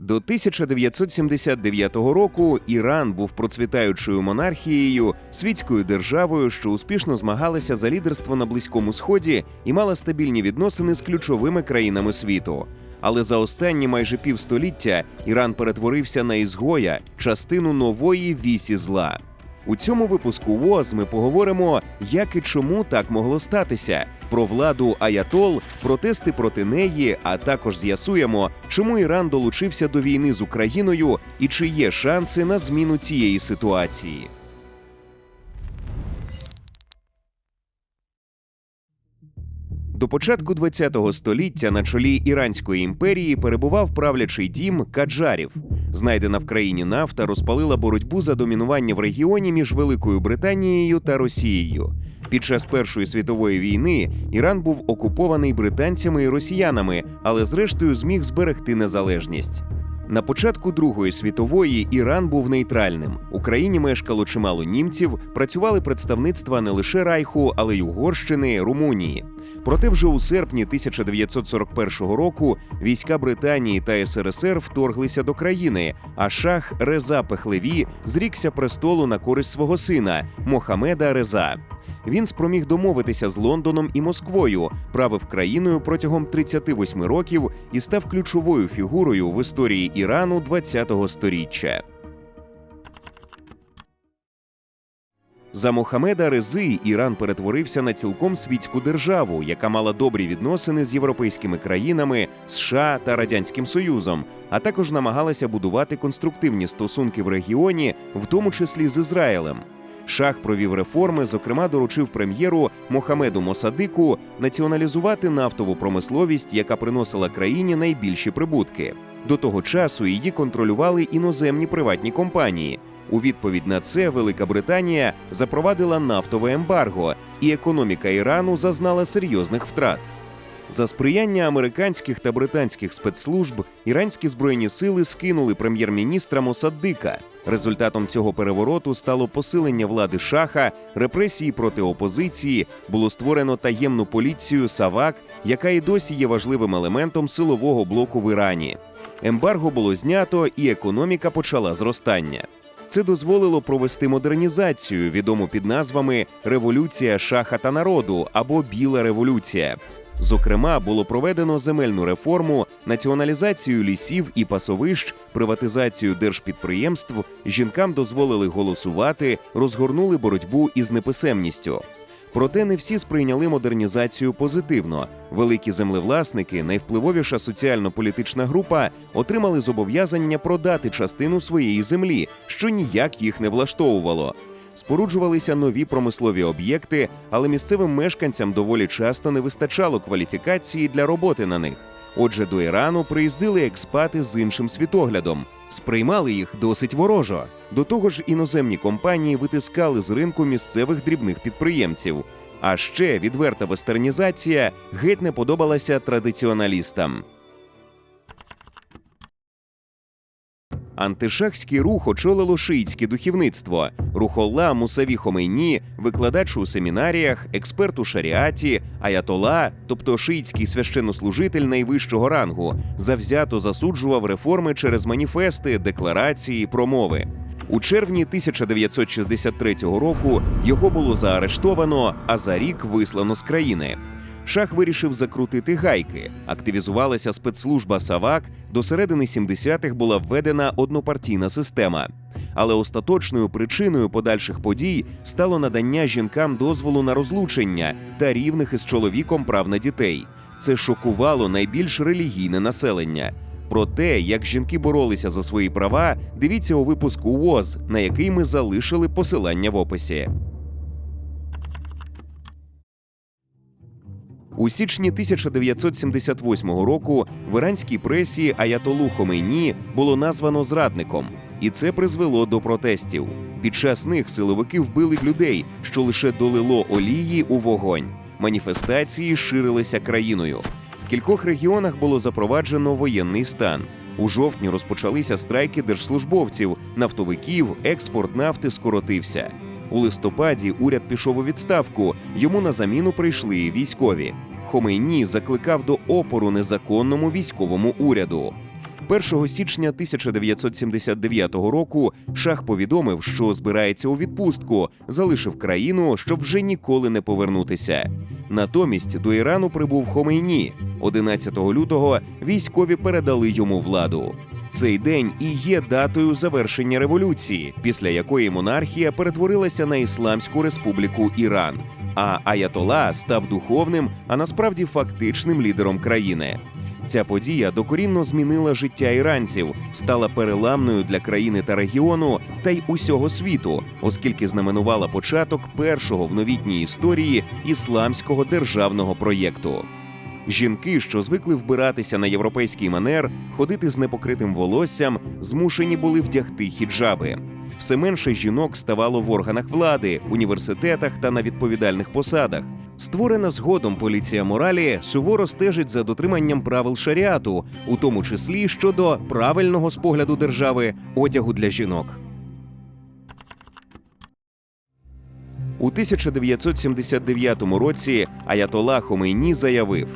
До 1979 року Іран був процвітаючою монархією, світською державою, що успішно змагалася за лідерство на Близькому Сході і мала стабільні відносини з ключовими країнами світу. Але за останні майже півстоліття Іран перетворився на ізгоя, частину нової вісі зла. У цьому випуску ВОЗ ми поговоримо, як і чому так могло статися, про владу Аятол, протести проти неї, а також з'ясуємо, чому Іран долучився до війни з Україною і чи є шанси на зміну цієї ситуації. До початку ХХ століття на чолі Іранської імперії перебував правлячий дім Каджарів. Знайдена в країні нафта розпалила боротьбу за домінування в регіоні між Великою Британією та Росією. Під час Першої світової війни Іран був окупований британцями і росіянами, але зрештою зміг зберегти незалежність. На початку Другої світової Іран був нейтральним. У країні мешкало чимало німців, працювали представництва не лише Райху, але й Угорщини, Румунії. Проте вже у серпні 1941 року війська Британії та СРСР вторглися до країни, а шах Реза Пехлеві зрікся престолу на користь свого сина Мохамеда Реза. Він спроміг домовитися з Лондоном і Москвою, правив країною протягом 38 років і став ключовою фігурою в історії Ірану ХХ століття. За Мохамеда Рези Іран перетворився на цілком світську державу, яка мала добрі відносини з європейськими країнами, США та Радянським Союзом, а також намагалася будувати конструктивні стосунки в регіоні, в тому числі з Ізраїлем. Шах провів реформи, зокрема, доручив прем'єру Мохамеду Мосадику націоналізувати нафтову промисловість, яка приносила країні найбільші прибутки. До того часу її контролювали іноземні приватні компанії. У відповідь на це Велика Британія запровадила нафтове ембарго, і економіка Ірану зазнала серйозних втрат. За сприяння американських та британських спецслужб іранські збройні сили скинули прем'єр-міністра Мосаддика. Результатом цього перевороту стало посилення влади шаха, репресії проти опозиції, було створено таємну поліцію Савак, яка і досі є важливим елементом силового блоку в Ірані. Ембарго було знято, і економіка почала зростання. Це дозволило провести модернізацію, відому під назвами Революція шаха та народу або Біла революція. Зокрема, було проведено земельну реформу, націоналізацію лісів і пасовищ, приватизацію держпідприємств, жінкам дозволили голосувати, розгорнули боротьбу із неписемністю. Проте не всі сприйняли модернізацію позитивно. Великі землевласники, найвпливовіша соціально-політична група, отримали зобов'язання продати частину своєї землі, що ніяк їх не влаштовувало. Споруджувалися нові промислові об'єкти, але місцевим мешканцям доволі часто не вистачало кваліфікації для роботи на них. Отже, до Ірану приїздили експати з іншим світоглядом, сприймали їх досить ворожо. До того ж, іноземні компанії витискали з ринку місцевих дрібних підприємців. А ще відверта вестернізація геть не подобалася традиціоналістам. Антишахський рух очолило шиїцьке духовництво. Рухолла Мусаві Хомейні, викладач у семінаріях, експерт у шаріаті, аятола, тобто шиїцький священнослужитель найвищого рангу, завзято засуджував реформи через маніфести, декларації, промови. У червні 1963 року його було заарештовано, а за рік вислано з країни. Шах вирішив закрутити гайки. Активізувалася спецслужба Савак. До середини 70-х була введена однопартійна система. Але остаточною причиною подальших подій стало надання жінкам дозволу на розлучення та рівних із чоловіком прав на дітей. Це шокувало найбільш релігійне населення. Про те, як жінки боролися за свої права, дивіться у випуску ВОЗ, на який ми залишили посилання в описі. У січні 1978 року в іранській пресі Аятолу Хомейні було названо зрадником, і це призвело до протестів. Під час них силовики вбили людей, що лише долило олії у вогонь. Маніфестації ширилися країною. В кількох регіонах було запроваджено воєнний стан. У жовтні розпочалися страйки держслужбовців, нафтовиків, експорт нафти скоротився. У листопаді уряд пішов у відставку. Йому на заміну прийшли військові. Хомейні закликав до опору незаконному військовому уряду. 1 січня 1979 року Шах повідомив, що збирається у відпустку, залишив країну, щоб вже ніколи не повернутися. Натомість до Ірану прибув Хомейні. 11 лютого військові передали йому владу. Цей день і є датою завершення революції, після якої монархія перетворилася на Ісламську республіку Іран, а Аятола став духовним, а насправді фактичним лідером країни. Ця подія докорінно змінила життя іранців, стала переламною для країни та регіону та й усього світу, оскільки знаменувала початок першого в новітній історії ісламського державного проєкту. Жінки, що звикли вбиратися на європейський манер, ходити з непокритим волоссям, змушені були вдягти хіджаби. Все менше жінок ставало в органах влади, університетах та на відповідальних посадах. Створена згодом поліція моралі суворо стежить за дотриманням правил шаріату, у тому числі щодо правильного з погляду держави одягу для жінок. У 1979 році Аятола Хомейні заявив: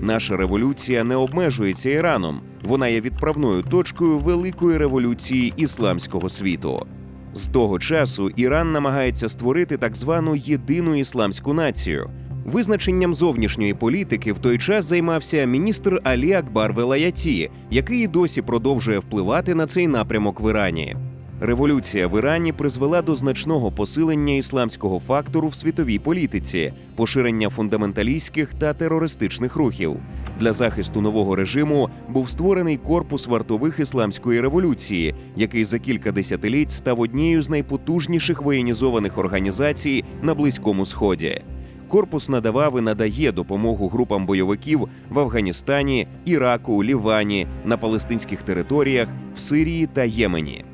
наша революція не обмежується Іраном, вона є відправною точкою великої революції ісламського світу. З того часу Іран намагається створити так звану єдину ісламську націю. Визначенням зовнішньої політики в той час займався міністр Алі Акбар Велаяті, який і досі продовжує впливати на цей напрямок в Ірані. Революція в Ірані призвела до значного посилення ісламського фактору в світовій політиці, поширення фундаменталістських та терористичних рухів. Для захисту нового режиму був створений корпус вартових ісламської революції, який за кілька десятиліть став однією з найпотужніших воєнізованих організацій на Близькому Сході. Корпус надавав і надає допомогу групам бойовиків в Афганістані, Іраку, Лівані, на палестинських територіях, в Сирії та Ємені.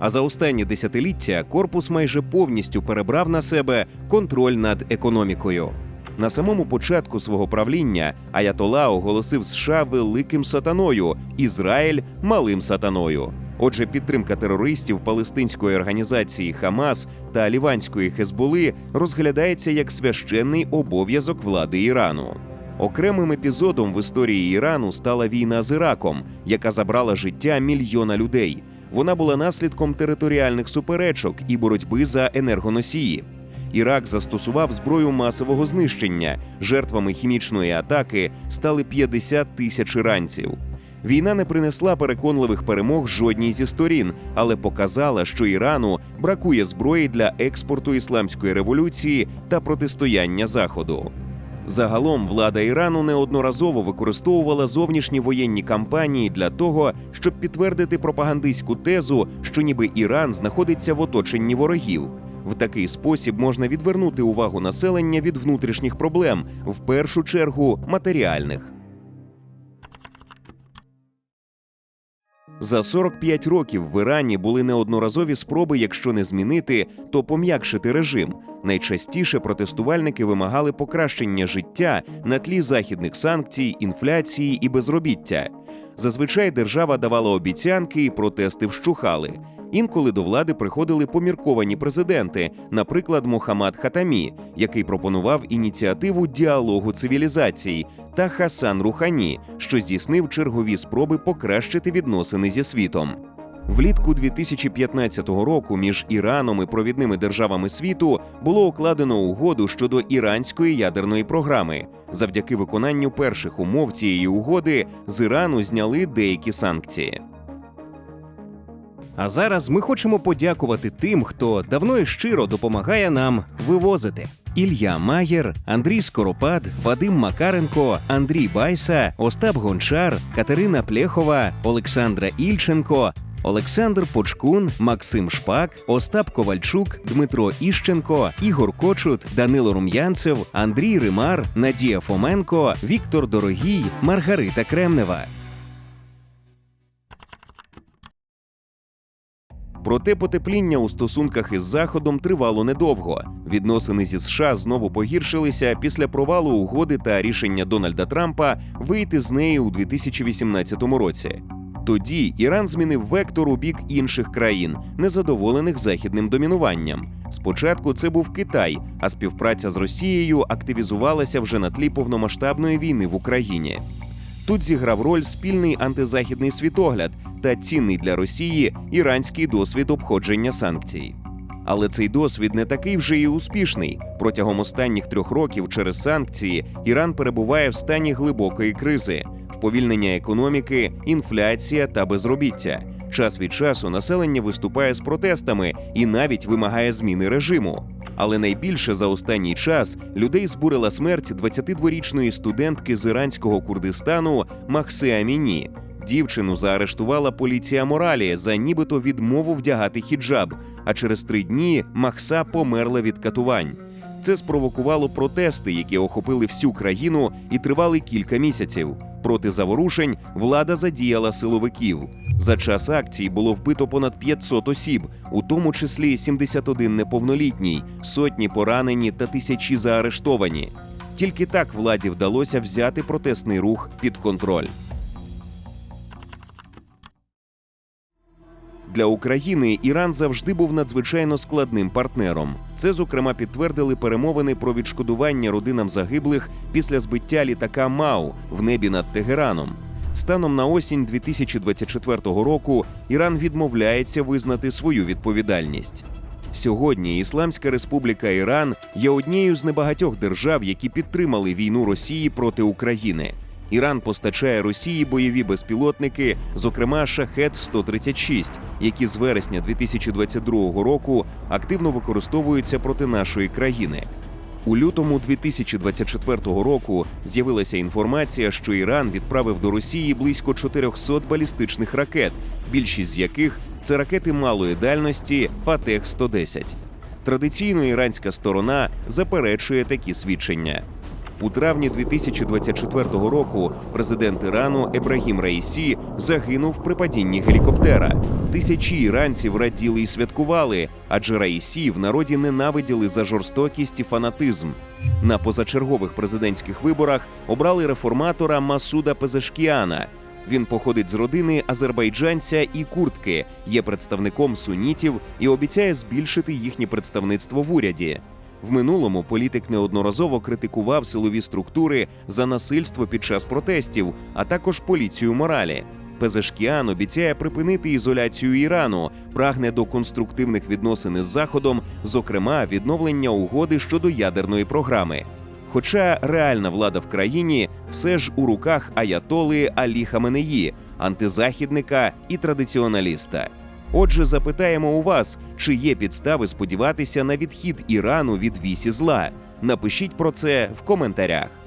А за останні десятиліття корпус майже повністю перебрав на себе контроль над економікою. На самому початку свого правління Аятола оголосив США великим сатаною, Ізраїль малим сатаною. Отже, підтримка терористів палестинської організації Хамас та ліванської Хезболи розглядається як священний обов'язок влади Ірану. Окремим епізодом в історії Ірану стала війна з Іраком, яка забрала життя мільйона людей. Вона була наслідком територіальних суперечок і боротьби за енергоносії. Ірак застосував зброю масового знищення. Жертвами хімічної атаки стали 50 тисяч іранців. Війна не принесла переконливих перемог жодній зі сторін, але показала, що Ірану бракує зброї для експорту ісламської революції та протистояння Заходу. Загалом влада Ірану неодноразово використовувала зовнішні воєнні кампанії для того, щоб підтвердити пропагандистську тезу, що ніби Іран знаходиться в оточенні ворогів. В такий спосіб можна відвернути увагу населення від внутрішніх проблем, в першу чергу матеріальних. За 45 років в Ірані були неодноразові спроби, якщо не змінити, то пом'якшити режим. Найчастіше протестувальники вимагали покращення життя на тлі західних санкцій, інфляції і безробіття. Зазвичай держава давала обіцянки, і протести вщухали. Інколи до влади приходили помірковані президенти, наприклад, Мухаммад Хатамі, який пропонував ініціативу діалогу цивілізацій, та Хасан Рухані, що здійснив чергові спроби покращити відносини зі світом. Влітку 2015 року між Іраном і провідними державами світу було укладено угоду щодо іранської ядерної програми. Завдяки виконанню перших умов цієї угоди з Ірану зняли деякі санкції. А зараз ми хочемо подякувати тим, хто давно і щиро допомагає нам вивозити. Ілля Маєр, Андрій Скоропад, Вадим Макаренко, Андрій Байса, Остап Гончар, Катерина Плєхова, Олександра Ільченко, Олександр Почкун, Максим Шпак, Остап Ковальчук, Дмитро Іщенко, Ігор Кочут, Данило Рум'янцев, Андрій Римар, Надія Фоменко, Віктор Дорогій, Маргарита Кремнева. Проте потепління у стосунках із Заходом тривало недовго. Відносини зі США знову погіршилися після провалу угоди та рішення Дональда Трампа вийти з неї у 2018 році. Тоді Іран змінив вектор у бік інших країн, незадоволених західним домінуванням. Спочатку це був Китай, а співпраця з Росією активізувалася вже на тлі повномасштабної війни в Україні. Тут зіграв роль спільний антизахідний світогляд та цінний для Росії іранський досвід обходження санкцій. Але цей досвід не такий вже і успішний. Протягом останніх трьох років через санкції Іран перебуває в стані глибокої кризи, вповільнення економіки, інфляція та безробіття. Час від часу населення виступає з протестами і навіть вимагає зміни режиму. Але найбільше за останній час людей збурила смерть 22-річної студентки з іранського Курдистану Махси Аміні. Дівчину заарештувала поліція моралі за нібито відмову вдягати хіджаб. А через три дні Махса померла від катувань. Це спровокувало протести, які охопили всю країну і тривали кілька місяців. Проти заворушень влада задіяла силовиків. За час акції було вбито понад 500 осіб, у тому числі 71 неповнолітній, сотні поранені та тисячі заарештовані. Тільки так владі вдалося взяти протестний рух під контроль. Для України Іран завжди був надзвичайно складним партнером. Це, зокрема, підтвердили перемовини про відшкодування родинам загиблих після збиття літака МАУ в небі над Тегераном. Станом на осінь 2024 року Іран відмовляється визнати свою відповідальність. Сьогодні Ісламська Республіка Іран є однією з небагатьох держав, які підтримали війну Росії проти України. Іран постачає Росії бойові безпілотники, зокрема шахет 136 які з вересня 2022 року активно використовуються проти нашої країни. У лютому 2024 року з'явилася інформація, що Іран відправив до Росії близько 400 балістичних ракет, більшість з яких це ракети малої дальності Фатех 110 Традиційно іранська сторона заперечує такі свідчення. У травні 2024 року президент Ірану Ебрагім Раїсі загинув при падінні гелікоптера. Тисячі іранців раділи і святкували, адже Раїсі в народі ненавиділи за жорстокість і фанатизм. На позачергових президентських виборах обрали реформатора Масуда Пезешкіана. Він походить з родини азербайджанця і куртки, є представником сунітів і обіцяє збільшити їхнє представництво в уряді. В минулому політик неодноразово критикував силові структури за насильство під час протестів, а також поліцію моралі. Пезешкіан обіцяє припинити ізоляцію Ірану, прагне до конструктивних відносин із Заходом, зокрема відновлення угоди щодо ядерної програми. Хоча реальна влада в країні все ж у руках аятоли Алі Хаменеї, антизахідника і традиціоналіста. Отже, запитаємо у вас, чи є підстави сподіватися на відхід Ірану від вісі зла. Напишіть про це в коментарях.